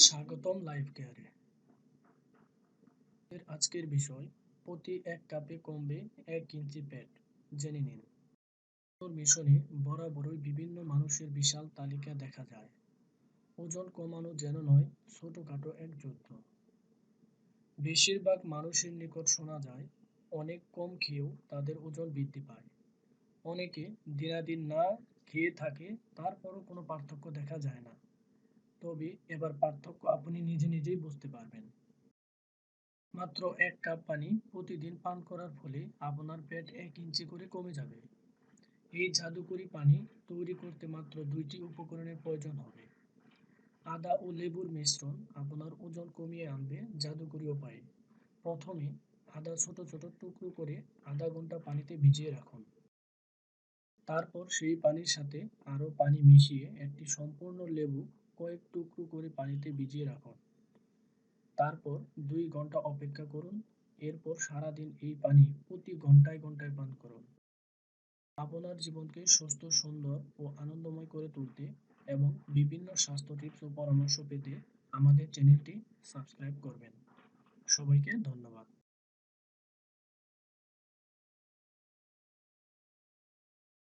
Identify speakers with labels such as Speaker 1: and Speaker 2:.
Speaker 1: স্বাগতম লাইফ কেয়ারে। এর আজকের বিষয়, প্রতি এক কাপে কমবে এক ইঞ্চি পেট, জেনে নিন। মিশনে বরাবরই বিভিন্ন মানুষের বিশাল তালিকা দেখা যায়। ওজন কমানো যেন নয়, ছোটখাটো এক যুদ্ধ। বেশিরভাগ মানুষের নিকট শোনা যায়, অনেক কম খেয়েও তাদের ওজন বৃদ্ধি পায়। অনেকে দিনাদিন না খেয়ে থাকে, তারপরও কোনো পার্থক্য দেখা যায় না। তবে এবার পার্থক্য আপনি নিজে নিজেই বুঝতে পারবেন। মাত্র এক কাপ পানি প্রতিদিন পান করার ফলে আপনার পেট এক ইঞ্চি করে কমে যাবে। এই জাদুকরি পানি তৈরি করতে মাত্র দুইটি উপকরণের প্রয়োজন হবে। আদা ও লেবুর মিশ্রণ আপনার ওজন কমিয়ে আনবে জাদুকরি উপায়ে। প্রথমে আদা ছোট ছোট টুকরো করে আধা ঘণ্টা পানিতে ভিজিয়ে রাখুন। তারপর সেই পানির সাথে আরও পানি মিশিয়ে একটি সম্পূর্ণ লেবু কয়েক টুকরো করে পানিতে ভিজিয়ে রাখুন। তারপর দুই ঘণ্টা অপেক্ষা করুন। এরপর সারাদিন এই পানি প্রতি ঘন্টায় ঘন্টায় পান করুন। আপনার জীবনকে সুস্থ, সুন্দর ও আনন্দময় করে তুলতে এবং বিভিন্ন স্বাস্থ্য টিপস ও পরামর্শ পেতে আমাদের চ্যানেলটি সাবস্ক্রাইব করবেন। সবাইকে ধন্যবাদ।